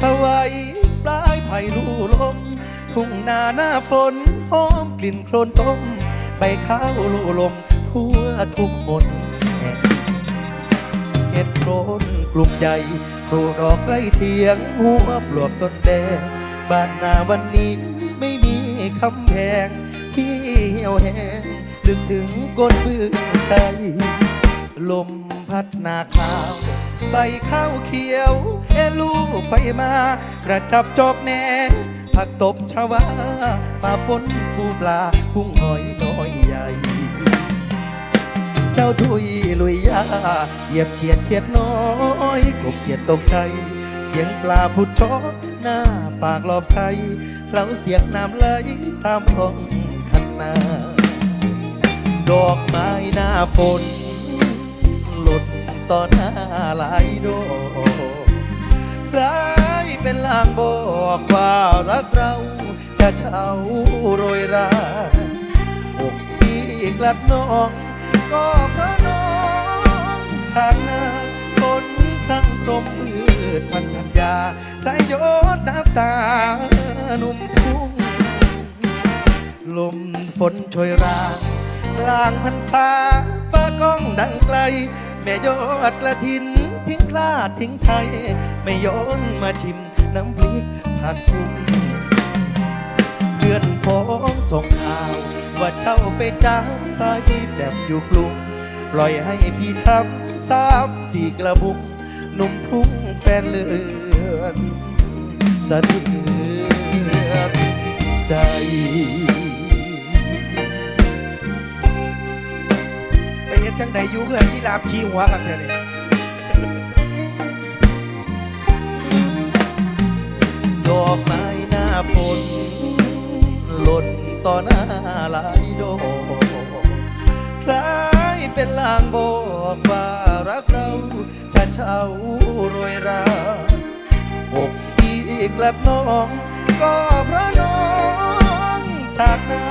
สวัยปลายไผ่ลู่ลม ทุ่งนาหน้าฝนหอมกลิ่นโคลนต้มใบข้าวลู่ลมทั่วทุกหนเห็ดโครนกลุ่มใหญ่ปลูกดอกใกล้เทียง หัวปลวกต้นแดง บ้านนาวันนี้ไม่มีคำแพง ที่เหี่ยวแห้งลึกถึงก้นพื้นใจลมพัดนาข้าว ใบข้าวเขียว เอลูไปมา กระจับจอกแหนผักตบชวาปลาปนฟูปลากุ้งหอยน้อยใหญ่ เจ้าทุยลุยยาเหยียบเฉียดเขียดน้อยกบเขียดตกใจ เสียงปลาพุดชอหน้าปากลอบใสเล้าเสียงน้ำไหลตามท้องคันนา ดอกไม้หน้าฝน หลุดต่อหน้าหลายดอก คล้ายเป็นลางบอกว่ารักเราจะเช่าโรยราอกที่กลัดน้อง ก็เพราะน้องทางหน้าฝนครั้งพรมมืดพันธัญญาใครยดน้ำตาหนุ่มทุ่งลมฝนโชยรางกลางพรรษาฟ้าก้องดังไกล แม่ยอดกระถิน ทิ้งคลาดทิ้งไทย ไม่ย้อนมาชิมน้ำพริกผักกุ้งเพื่อนพ้องส่งข่าว ว่าเจ้าไปจ้าไปแจ็บอยู่กรุงปล่อยให้พี่ทำสามสี่กระบุกหนุ่มทุ่งแฟนเลือนสะเทือนใจไปเฮ็ดจังใดอยู่เพื่อนที่ลาบขี้หัวกันเถอะนี่ย ดอกไม้หน้าฝนหล่นต่อหน้าหลายดอกคล้ายเป็นลางบอกว่ารักเราจะเช่าโรยราอกที่กลัดน้อง ก็เพราะน้องจากนา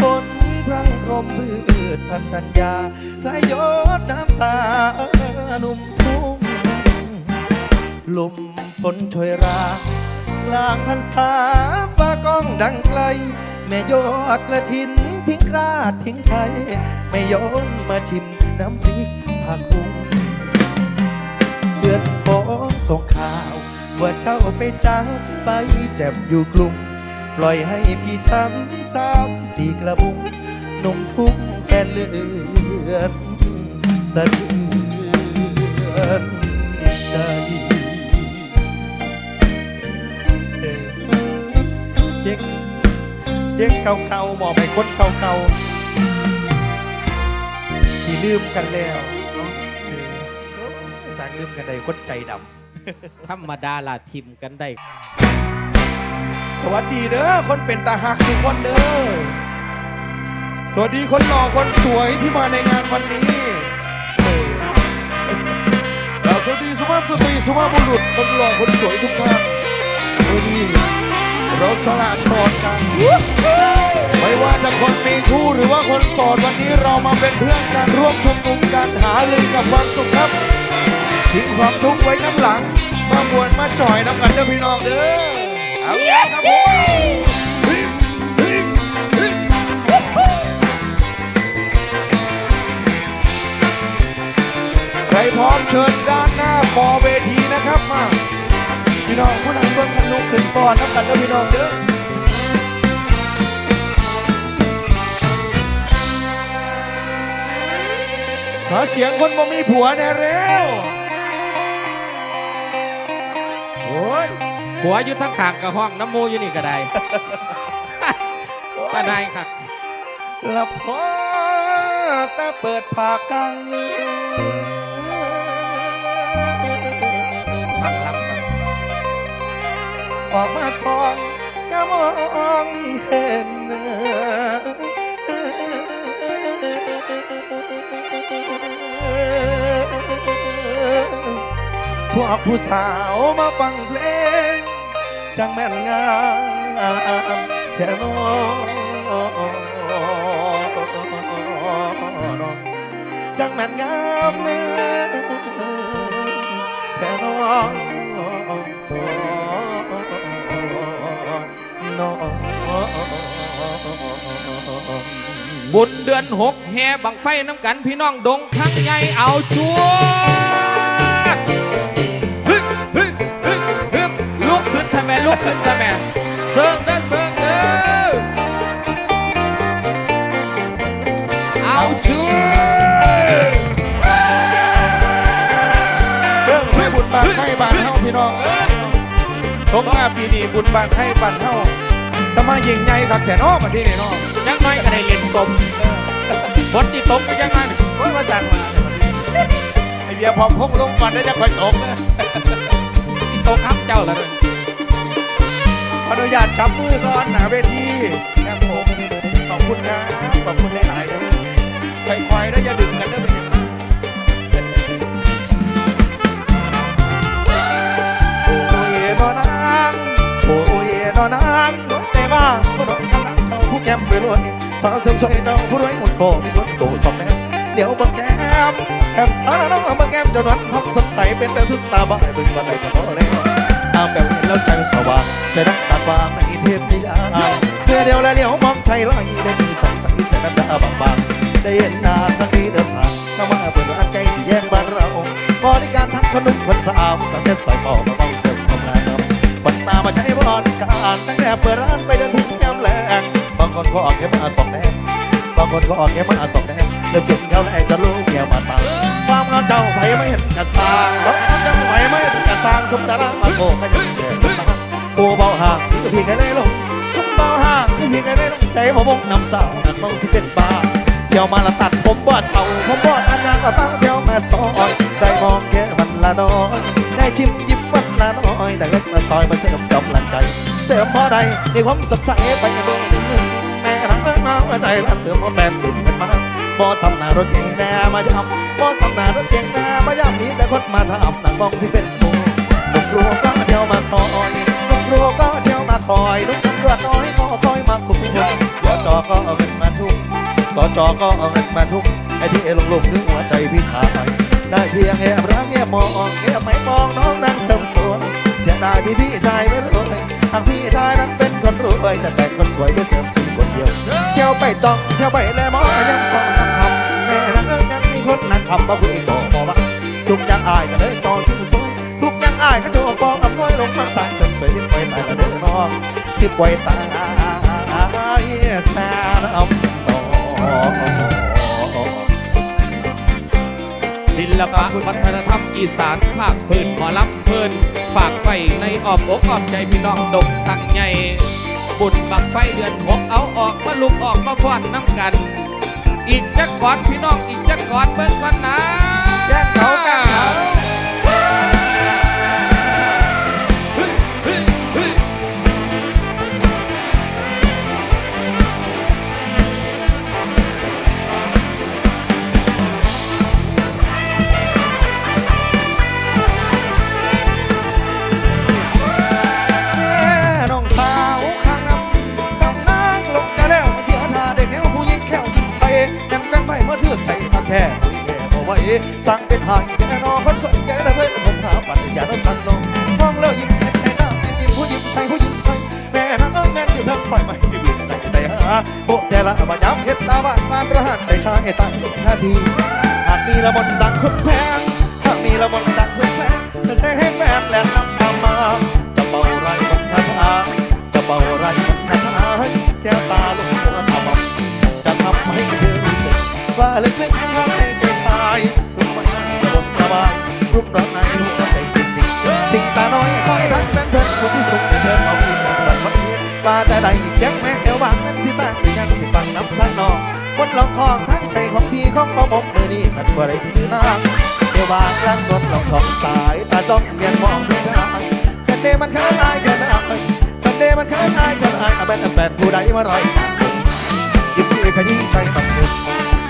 ฝนพรังพรมพืชพันธัญญาไหลยดน้ำตาหนุ่มทุ่งลมฝนโชยรา ลางพรรษาฟ้าก้องดังไกล แม่ยอดกระถินทิ้งกราดทิ้งไทยไม่ย้อนมาชิมน้ำพริกผักบุ้งเดือนพ้องส่งข่าวว่าเจ้าไปจ้าไปเจ็บอยู่กลุ่ม ปล่อยให้พี่ช้ำสามสี่กระบุงนุ่มทุ่งแฟนเลือนสะเทือน เด็กเก่าๆบอกไปคนเก่าๆที่ลืมกันแล้วเนาะเออโอ้ยสร้างลืมกันได้คนใจดธรรมดาล่ะทิมกันได้ำสวัสดีเด้อคนเป็นตาหักสุกคนเด้อสวัสดีคนหล่อคนสวยที่มาในงานวันนี้เออแล้วสวัสดีสุภาพสตรีสุภาพบุรุษคนหล่อคนสวยทุกท่านวันนี้ เราสละโสดกัน ไม่ว่าจะคนมีคู่หรือว่าคนโสดวันนี้เรามาเป็นเพื่อนกันร่วมชุมนุมกันหาลือกับความสุขครับทิ้งความทุกข์ไว้ข้างหลัง มามวนมาจ่อยน้ำกันเด้อพี่น้องเด้อเอาอย่างครับผมใครพร้อมเชิญด้านหน้าฟอเวทีนะครับมา พี่น้องผู้นำเบิ้งกันลุกขึ้นฟอนน้ำกันเด้อพี่น้องเด้อหาเสียงคนบ่มีผัวแน่เร็วโอ้ยผัวอยู่ทั้งขางกับห้องน้ำมูอยู่นี่ก็ได้ตาได้ครับละพอแต่เปิดผากกังฟัง ออกมาส่องก็มองเห็นพวกผู้สาวมาฟังเพลง จังแม่นงามแค่นอจังแม่นงามเนื้อแค่นอน องบุญเดือนหกแห่บังไฟน้ำกันพี่น้องดงทั้งใหญ่เอาชัวร์ฮึบฮึบฮึบฮึบลุกขึ้นทำไมลุกขึ้นทำไมเสิร์ฟเด้อเสิร์ฟเด้อเอาชัวร์เรื่องช่วยบุญบานให้บานเฮาพี่น้องเอ้ยตกมาปีนี้บุญบานให้บานเฮา สมายิงใหญ่ครับแต่นอมาที่นี่เนาะจังน้อยก็ได้เล่นตมบทที่ตมก็จังน้อยว่ามาสั่งมาไอเบียร์พร้อมพงลงก่อนได้จะค่อยตกนะที่ตมครับเจ้าละเลยขออนุญาตจับมือก่อนหนาเวทีครับผมขอบคุณนะขอบคุณหลายๆนะค่อยๆได้อย่าดึงกันได้เป็นอย่างนั้นโอ้ยนอนางโอ้ยนอนางนวดใจ บ้างก็นอนข้งหลังเจ้าผู้แก้มไปรวยสาวเสริมสวยเจ้าผู้รวยหุ่นโคมีคนโตสองแนวเดี๋ยวบังแก้มแก้มสาวน้องบังแก้มจ้านวลห้องสดใสเป็นแต่สุดตาบ่ายบึงวันใดก็พอแล้วตามแบบเห็นแล้วใจสว่างใจรักตาฟ้าไม่เทพนิยายเพื่อเดียวและเลี้ยวมองใจลอยได้มีใสใสแสนดาบางบางๆได้เห็นหน้าครั้งนี้เดินผ่านถ้ามาเปิดร้านไก่สีแยกบ้านเราบริการทั้งคนหนุ่มคนสาวสาวเซ็ตใส่หม้อมาเบาเสร์ฟทำงานครับวันตามาใช้บริการตั้ง เปิดร้านไปจนถึงยามแลงบางคนก็ออกแค่มาสองแดงบางคนก็ออกแค่มาสองแดงเริ่มกินข้าวแรกจะลูกเมียมาตามความงามเจ้าไผไม่เห็นกระซางความงามเจ้าไผไม่เห็นกระซางสมดารามาโกก็ยังแก่ตาโอ้เบาห่างคือพี่กันเลยลงสมเบาห่างคือพี่กันเลยลงใจผมมงนำสาวนักมองสิเป็นบ้าเที่ยวมาละตัดผมบ่เศร้าผมบ่อันยังก็ตั้งเที่ยวมาซอยได้มองแค่วันละน้อยได้ชิมยิบวันละน้อยได้เล็กละซอยมาเสริมกำลังใจ เสริมพอใดมีความสดใสไปเบิ่งแม่รักเอ้ยมาใจรันเติมพอแฟนหลุดกันมาบ่สำนารถเก่งแม่มาย้ำบ่สำนารถเก่งแม่มาย้ำมีแต่คนมาทำนั่งมองสิเป็นผู้ลูกครัวก็เที่ยวมาคอยลูกครัวก็เที่ยวมาคอยลูกตำรวจน้อยก็คอยมาคุมสอจอก็เอาเงินมาทุ่มสอจอก็เอาเงินมาทุ่มไอ้ที่ลงลงคือหัวใจพี่ชายได้เพียงแอบรักแอบมองแอบไม่มองน้องนั่งเสริมสวยเสียดายที่พี่ชายไม่รวย ทางพี่ชายนั้นเป็นคนรวยแต่แต่คนสวยไปเสริมพี่คนเดียวเที่ยวไปจ้องเที่ยวไปแลมอยังสองนักคำแม่รักเอ้ยยังมีคนนักคำมาคุยต่อมอว่าจุกยังอายกันเลยต่อที่สวยลูกยังอายก็จะกองอำนวยลงมาสายเสริมสวยสิบไปตายละเด้อน้องสิบไปตายแค่น้ำต่อศิลปะวัฒนธรรมอีสานภาคพื้นหมอลำพื้น ฝากไฟในออบอกออบใจพี่น้องดกทั้งใหญ่บุญบังไฟเดือนหกเอาออกมาลุกออกมาฟอนน้ำกัน อีกจักกอนพี่น้องอีกจักกอนเบิ่งกันนะ สั่งเป็นหายแน่นอนคนสนใจแล้วเพื่อนผมหาปัญญาโนสั่งนลงมองแล้วยิ้มแค่ใช่หน้าไม่ยิ้มผู้ยิ้มใส่ผู้ยิ้มใส่แม่นางเอ้ยแม่นอยู่ทั้งฝ่ายใหม่สิบใส่แต่หาโบแต่ละมาย้ำเฮ็ดตาบ้านบ้านประหารใจชายตายท่าทีหากมีละมนดังคุณแพงหากมีละมนดังคุณแพงจะใช้ให้แฟนแหลนนำตามมาจะเป่าไรมันคาถาจะเป่าไรมันคาถาให้แก้วตาลูกตัวตาบอดจะทำให้เธอรู้สึกว่าลึก แต่ใดเพียงแม้เอวบางนั้นสิตางหรือยังสิฟังน้ำทางนอกคนลองคองทั้งใจของพี่ของของผมมือนี้ขัดบ่ได้ซื้อน้ำเอวบางกลางรถลองช่องสายตาจ้องเรียนมองพี่ชายกันเดมันเขินายเขินอายกันเดมันเขินายเขินอายอาแบนแฟนผู้ใดมารอยยิ้มพี่ขยี้ใจบังเอิญ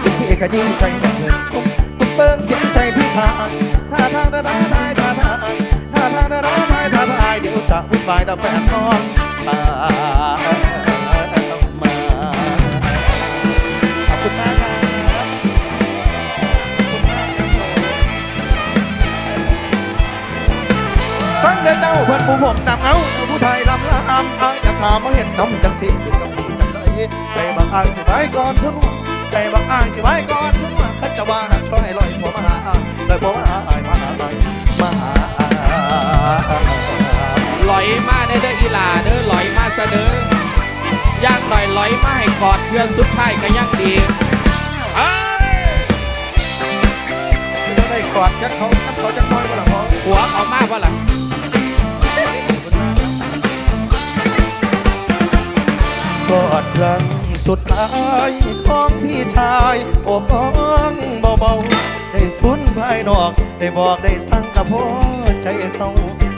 ยิ้มพี่ขยี้ใจบังเอิญตุ้มตุ้มเบิ้งเสียงใจพี่ชายท่าทางดาดาทายท่าทางท่าทางดาดาายท่าทายเดี๋ยวจะวุ่นวายดับแฟนนอนตามาขอบคุณมากครับฟังเด้อเจ้าเพื่อนผู้ผมนำเอาผู้ไทยลำลามอายอยากถามมาเห็นน้ำจังสิเป็นกับดีจังใดไปบังอายสิไปก่อนทุนไปบังอายสิไปก่อนทุนขันจะว่าหักช่วยลอยผมมาหาอายลอยผมมาหาอายมาหาอายมาหาอาย ลอยมาได้เด้ออีหลาเด้อลอยมาซะเด้อย่างหน่อยลอยมาให้กอดเพื่อนสุดท้ายก็ยังดีเอ้ยจะได้กอดจักเขาน้ำเขาจักน้อยมาละพอหัวเขามากว่าล่ะกอดครั้งสุดท้ายของพี่ชายโอบอ้องเบาๆ ได้สุนภายนอก ได้บอกได้สั่งกับพ่อใจเขา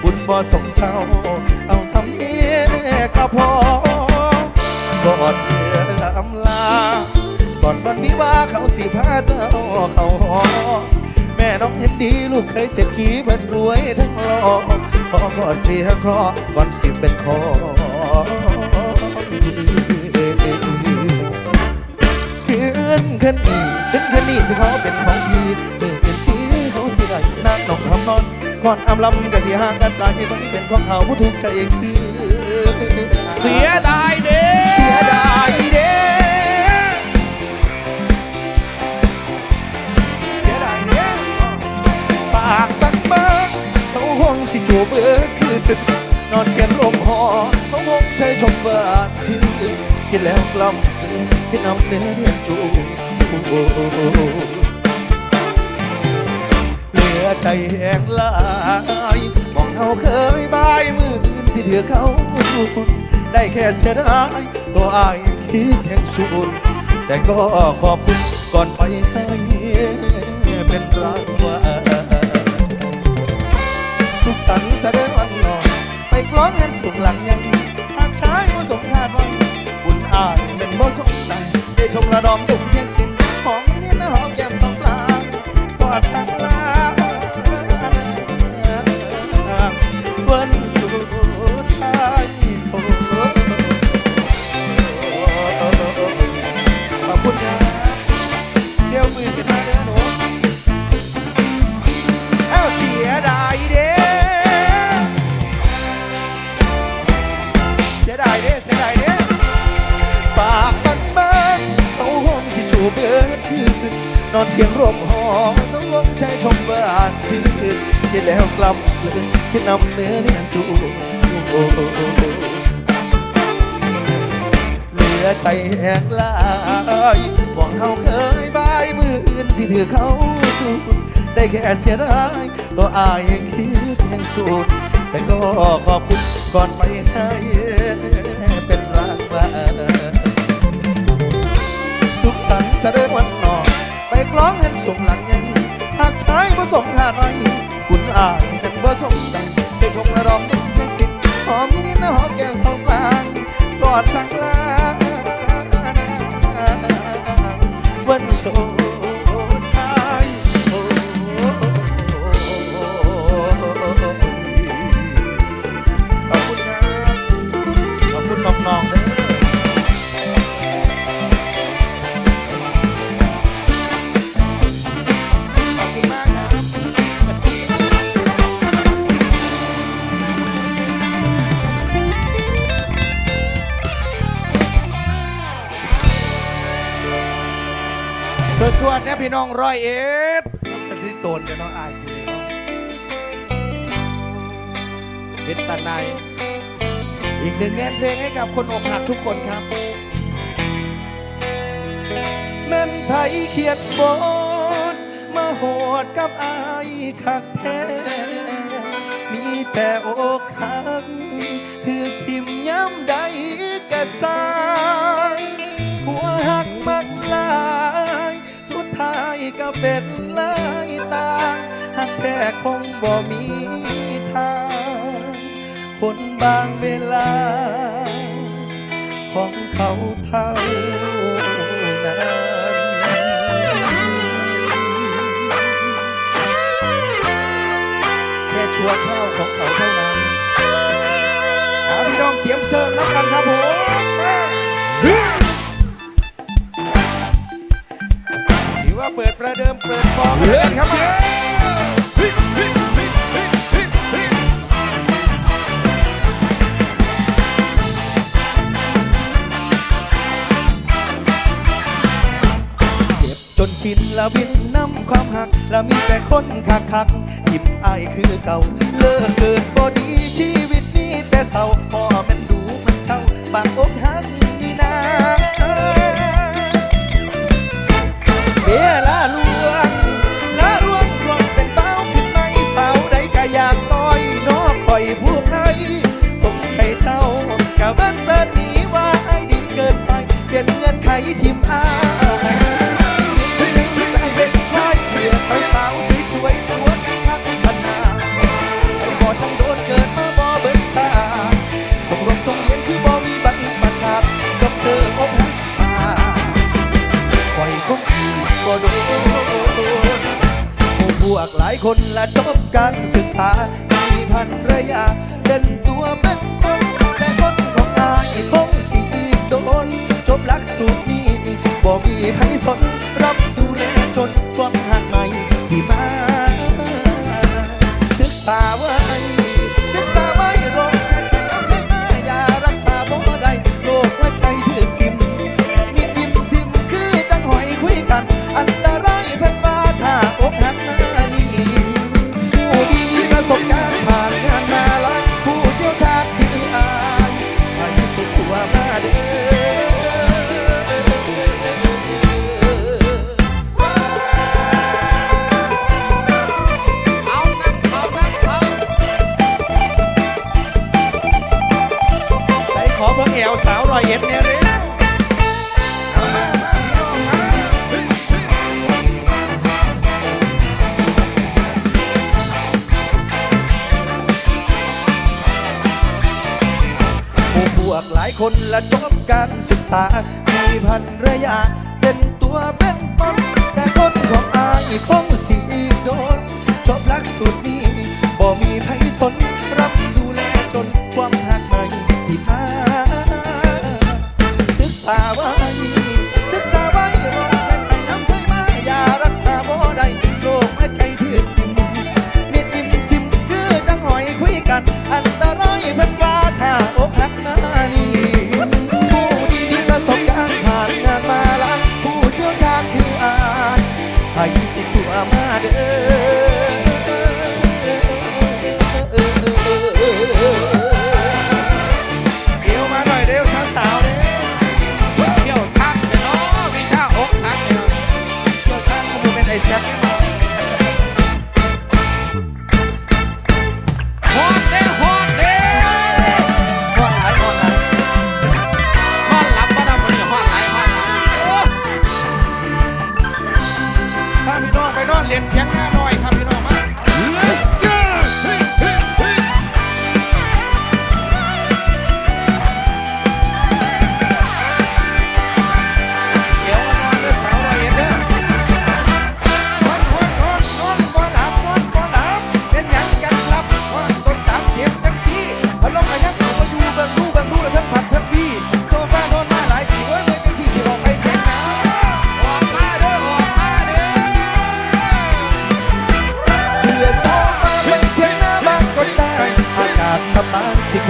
บุญบ่สมเจ้าเอาสำเนียกับพ่อกอดเพื่อลำลาก่อนวันวิวาเขาสิพาเจ้าเขาหอแม่น้องเห็นดีลูกเคยเศรษฐีเพิ่นรวยทั้งหล่อขอกอดเพียงครอก่อนสิเป็นคอ ขึ้นขึ้นอีกขึ้นขึ้นนี่สิเขาเป็นของพี่มือเป็นพี่เขาสิได้นั่งนองทำนอนก่อนอำลำกันสิห่างกันตายที่ต้องเป็นของเขาผู้ถูกใจคือเสียดายเด้เสียดายเด้เสียดายเด้ปากตักบักเขาห่วงสิจูบเบิดคืนนอนเขียนลมหอเขาห่วงใจชมหวานชื่กินแล้วกล่ำก ลืนกินน้ำเนื้อเรียนจูเหลือใจแห้งลายมองเขาเคยบายมืออื่นสิเถือเขาสูนได้แค่เสียดายตัวอายคิดแห่งสูนแต่ก็ขอบคุณก่อนไปให้เป็นรางวัลสุขสันต์แสดงวันนอนไปกล้องเงินสุขหลังยังหากชายบ่สมคาดว้บุญ อายเป็นบ่สมใจได้ชมระดอมตุ่มเพียงกินขอมนิดนะหอมแก้มสองปลางกอดสักลา อนเพียงร่มหอมต้องวงใจชมบ้านชื่นคิดแล้วกลับกลืนคิดนำเนื้อเลี้ยงจูเหลือใจแห้งลายหวังเขาเคยบายมืออื่นสิถือเขาสู้ได้แค่เสียดายตัวอายคิดแห่งสูดแต่ก็ขอบคุณก่อนไปให้เป็นรางวัลสุขสันต์แสดงวันนอกไป กร้องเห็นสมหลังยังหากชายผสมหาดไรคุณอายยังผสมดังได้ชมและร้องยังติดหอมนิดนะหอมแก้มสองกลางกอดสักลาวันโส พี่น้องร้อยเอ็ดเป็นที่โตนกันน้องอายกูเลยเนาะเป็นตาในายอีกหนึ่งงานเพลงให้กับคนอกหักทุกคนครับแม่นไทยเขียนบทมาโหดกับอายคักแท้ มีแต่อกหั เป็นลายต่างหักแท้คงบ่มีทาง คนบางเวลา ของเขาเท่านั้นแค่ชั่วคราวของเขาเท่านั้น เอาพี่น้องเตรียมเสิร์ฟน้ำกันครับผม ประเดิมเปิดฟองกเลยครับมาจนชินละวินน้ำความหัก และมีแต่คนคักคักทิมอายคือเก่า เลิกเกิดบอดีชีวิตนี้แต่เศร้าพอมันดูมันเท่าบางอกหักนี่นา Yeah. ทิมอายถึงจะเป็นไม้เปลี่ยนสาวๆสวยๆตัวอีคักขนาไอ้บอดทั้งโดนเกิดมาบอเบิดสาตกลงตรงเย็นคือบอมีบัตอีบัดัดกับเธออกหักสาปล่อยคงบ่โดนพวกหลายคนละจบการศึกษามีพันระยะเป็นตัวเป็นต 선물 ายคนและจบการศึกษา มีพันระยะเป็นตัวเป็นองตนแต่คนของอายคงสีโดนจบหลักสูตรนี้บ่มีไผสน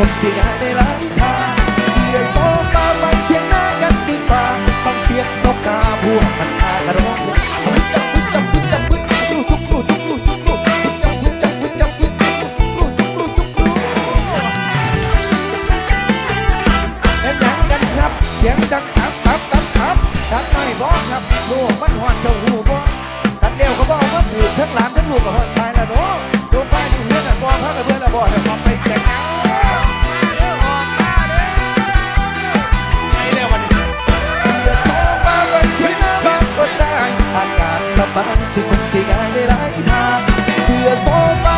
consiga. Yes, all my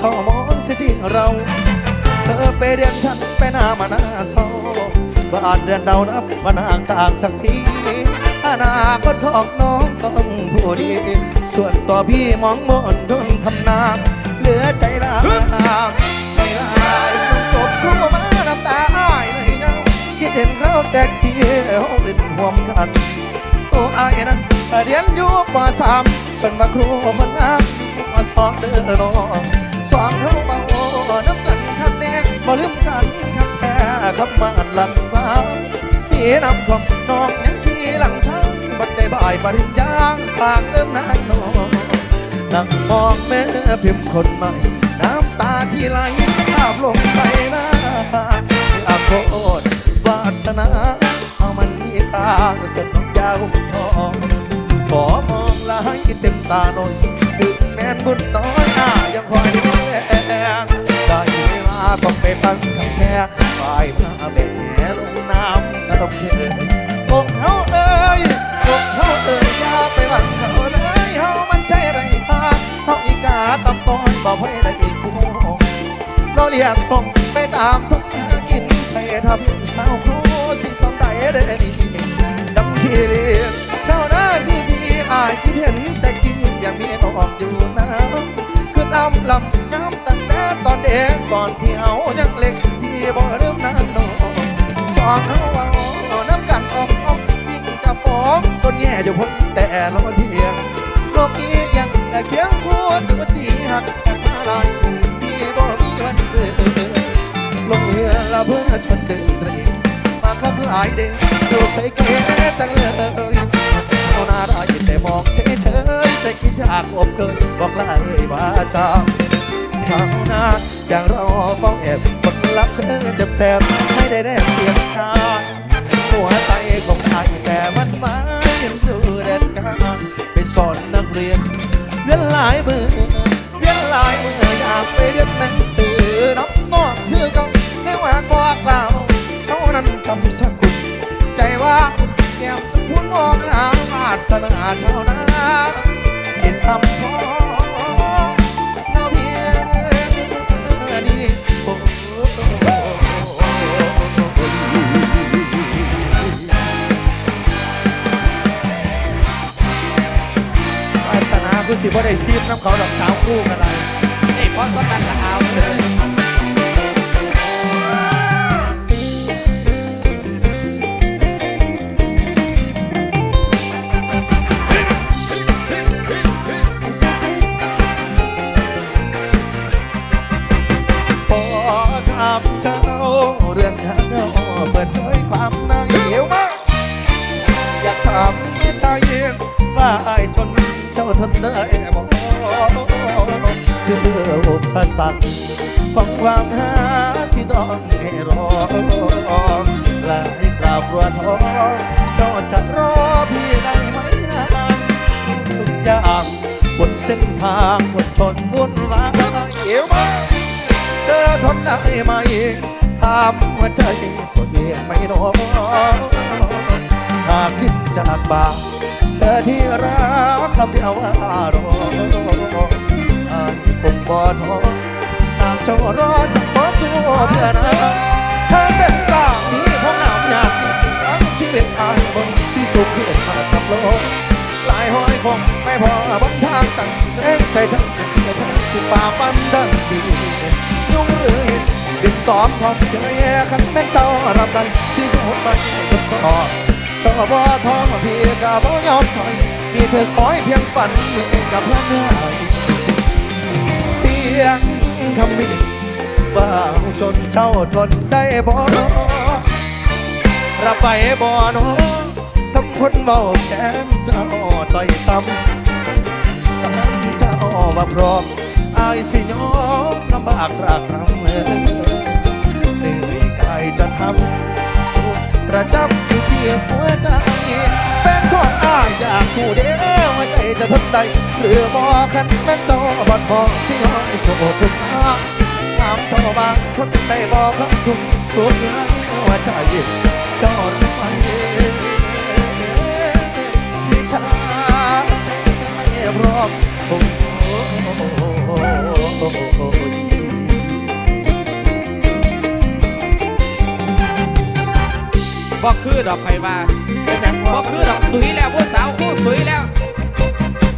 สมองเสียจริงเรา เธอไปเรียนฉันไปหน้ามาหน้าเศร้าบ้านเดือนดาวนับมานางต่างศักดิ์ศรีอนาคตของน้องต้องผู้ดี ส่วนตัวพี่มองมนทนทำนาเหลือใจลาไม่ลายต้องจบครูมาน้ำตาอ้ายเลยเงาคิดเห็นเราแตกเที่ยวเล่นห่วมกันตัวอายนั้นเรียนอยู่ปสามส่วนมาครูคนงามปสองเด้อน้อง สองเฮาเบาน้ำกันคักแน่บ่ลืมกันคักแท้คำมันหลังฟ้าพี่นำท่วมน้องยังที่หลังช้างบัดได้บ่ายปริญญาสร้างเอิ่มนางนองนั่งมองแม่พิมพ์คนใหม่ น้ำตาที่ไหลภาพลงไปหน้าอาโคตรวาสนาเอามันมีค่าเส้นน้องยาวทองขอมองลายเต็มตาหน่อย นบุญน้อยหน้ายังคอยดูแลได้เวลาต้องไปฟังคำแค่ฝ่ายมาแบกแหลงน้ำก็ต้องเชื่อกเขาเอ้ยอกเขาเอ้ยอย่าไปหวังเขาเลยเฮามันใจไรพาเฮาอีกาตำตอนบอกให้ได้อีกคู่เราเรียกผมไปตามทุกหากินใช่ทำสาวครูสิสอนใดเด้นี่ดำที่เรียนเจ้าหน้าที่พี่อายที่เห็น มีน้องอยู่น้ำคือดำลำน้ำตั้งแต่ตอนเด็กก่อนที่เฮายังเล็กพี่บ่เริ่มนางนองสองเฮาเอาน้ำกันออกออกยิ่งจะฟ้องต้นแง่อยู่พ้นแต่ละเทียงโลกอีกยังแต่เคียงคู่จุดที่หักกันมาลายพี่บ่มีวันเกิดลงเรือละเพื่อชนเดินตรีมาขับหลายเด้งดูใส่เก๋จังเลยชาวนาได้แต่มองเฉย อยากอบเกินบอกลาเลยว่าจาชาวนาอย่างเราเฝ้าแอบคนรับเธอเจ็บแสบให้ได้แนบเพียงกายหัวใจของไอ้แต่มันหมายดูเด็ดการไปสอนนักเรียนเวียนหลายมือเวียนหลายมืออยากไปเรียนหนังสือน้ำนอกคือเขาในว่าบอกเราเท่านั้นทำสักคุณใจว่าแก้มจะพูดมองหาอาสนาชาวนา สิซ้ำพอเราเพียงนี้โอ้วาสนาคือสิบ่ได้ซีบน้ำเขาดอกสาวคู่กันไรนี่พราะสำนันละเอาเลยากถามใจว่าไอ้ทนเจ้าทนได้บ่คืออุปสรรคของความหาที่ต้องให้รอหลายคราวกลัวท้อเจ้าจะรอพี่ได้ไหมนานทุกอย่างบนเส้นทางอดทนวุ่นวายเอวมาเธอทนได้ไหมถามหัวใจตัวเองไม่น้อากคิดจากบาเธอที่รักคำเดียวว่ารออายคงบอท้อตามเจรอจะขอสู้เพื่อนะทางเดินกลางนี้พองน้ำยากนี้ชีวิตอายบนสีสุขเพื่อนขาดกับโลกหลายห้อยคงไม่พอบนทางตั้งแรงใจทั้งใจทั้งสิป่าฟันดังดียุ่งหรือหินดินตอมความเสียแย่ขันแม่งเต่ารับดันที่หัวมันก็พอ ชอบบ่ท้องพี่กับบ่ยอมถอยมีเธอคอยเพียงฝันกับเพื่อนได้เสียงคำมินบางจนเจ้าทนได้บ่นอรับไปบ่นอทำคนเบาแค้นเจ้าต่อยต่ำตอนเจ้าว่าพร้อมอายสิยอมลำบากรากรำเมื่อเหนื่อยกายจะทำ ประจำอยู่ที่หัวใจแฟนของอ้ายอยากผู้เดียวว่าใจจะทนได้หรือบ่คันแม่นเจ้าบัดบอกสิยอมสมทุกทางถามเจ้าบางคนได้บอกครับทุกสุดยังหัวใจจอดไปที่ชาไม่รอบโอ้ย บ่คือดอกไผว่าเป็นอย่างบ่คือดอกสวยแล้วผู้สาวผู้สวยแล้ว